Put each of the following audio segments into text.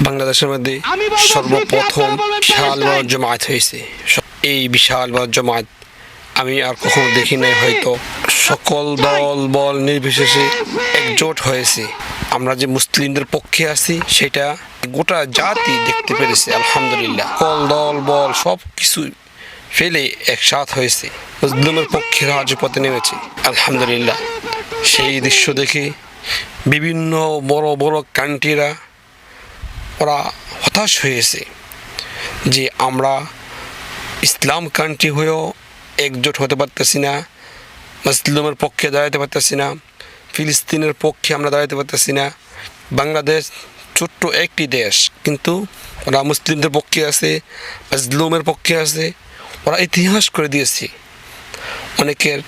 বাংলাদেশের মধ্যে সর্বপ্রথম বিশাল বড় জমায়েত হয়েছে। এই বিশাল বড় জমায়েত আমি আর কখনো দেখি নাই হয়তো সকল দল বল নির্বিশেষে একজোট হয়েছে। আমরা যে মুসলিমদের পক্ষে আছি সেটা গোটা জাতি দেখতে পেরেছে আলহামদুলিল্লাহ। সকল দল বল সব কিছু ফেলে একসাথ হয়েছে। মুসলিমের পক্ষে রাজপথে নেমেছে আলহামদুলিল্লাহ। সেই দৃশ্য দেখে বিভিন্ন বড় বড় কান্ট্রিরা ওরা হতাশ হয়েছে যে আমরা ইসলাম কান্ট্রি হয়েও একজোট হতে পারতেছি না, মুসলিমের পক্ষে দাঁড়াতে পারতেছি না, ফিলিস্তিনের পক্ষে আমরা দাঁড়াতে পারতেছি না, বাংলাদেশ ছোট্ট একটি দেশ, কিন্তু ওরা মুসলিমদের পক্ষে আছে মজলুমের পক্ষে আছে, ওরা ইতিহাস করে দিয়েছে। অনেকের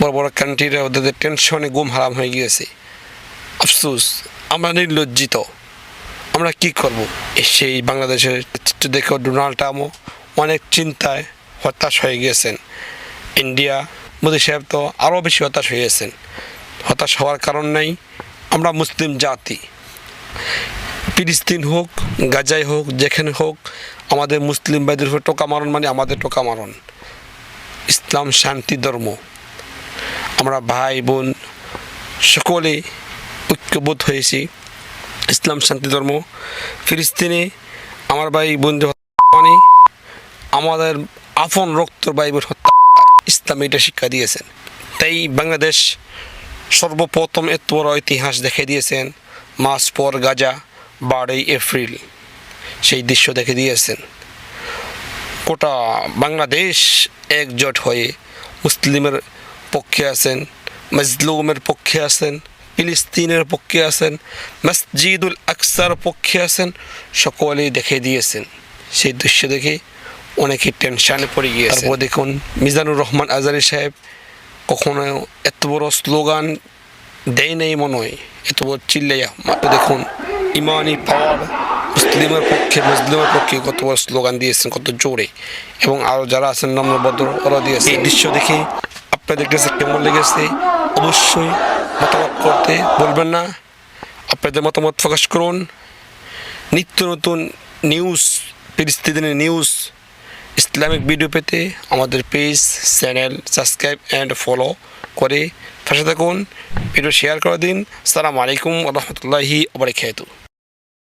বড় বড় কান্ট্রিরা ওদের টেনশনে গুম হারাম হয়ে গিয়েছে। আফসোস, আমরা নির্লজ্জিত। আমরা কি করব? সেই বাংলাদেশের চিত্র দেখে ডোনাল্ড ট্রাম্পও অনেক চিন্তায় হতাশ হয়ে গিয়েছেন ইন্ডিয়া মোদী সাহেব তো আরও বেশি হতাশ হয়ে গেছেন। হতাশ হওয়ার কারণ নাই, আমরা মুসলিম জাতি। ফিলিস্তিন হোক গাজাই হোক, যেখানে হোক, আমাদের মুসলিম ভাইদের উপর টোকা মারণ মানে আমাদের টোকা মারণ। ইসলাম শান্তি ধর্ম। আমরা ভাই, বোন সকলে ঐক্যবোধ হয়েছি। ইসলাম শান্তি ধর্ম, ফিলিস্তিনে, আমার ভাই বন্ধু মানে আমাদের আপন রক্তর ভাই হত্যা, ইসলাম এটা শিক্ষা দিয়েছেন। তাই বাংলাদেশ সর্বপ্রথম এত বড় ইতিহাস দেখে দিয়েছেন, মাস পর গাজা, বারোই এপ্রিল। সেই দৃশ্য দেখে দিয়েছেন। গোটা বাংলাদেশ একজোট হয়ে মুসলিমের পক্ষে আছেন, মজলুমের পক্ষে আছেন ফিলিস্তিনের পক্ষে আছেন মসজিদুল আকসার পক্ষে আছেন সকলেই দেখে দিয়েছেন। সেই দৃশ্য দেখে অনেকে টেনশানে পড়ে গিয়েছে তারপর দেখুন মিজানুর রহমান আজারি সাহেব কখনো এত বড় স্লোগান দেয় নেই মনে হয় এত বড় চিল্লাইয়া। মাত্র দেখুন ইমানি পাওয়ার মুসলিমের পক্ষে মুসলিমের পক্ষে কত বড় স্লোগান দিয়েছেন কত জোরে। এবং আরও যারা আছেন নম্রভদ্র ওরা দিয়েছে এই দৃশ্য দেখে আপনাদের কাছে কেমন লেগেছে? অবশ্যই মতামত করতে বলবেন না। আপনাদের মতামত প্রকাশ করুন। নিত্য নতুন নিউজ ফিলিস্তিনের নিউজ ইসলামিক ভিডিও পেতে আমাদের page channel subscribe and follow করে পাশে থাকুন। ভিডিও শেয়ার করে দিন। সালাম আলাইকুম রহমতুল্লাহি আবরকাত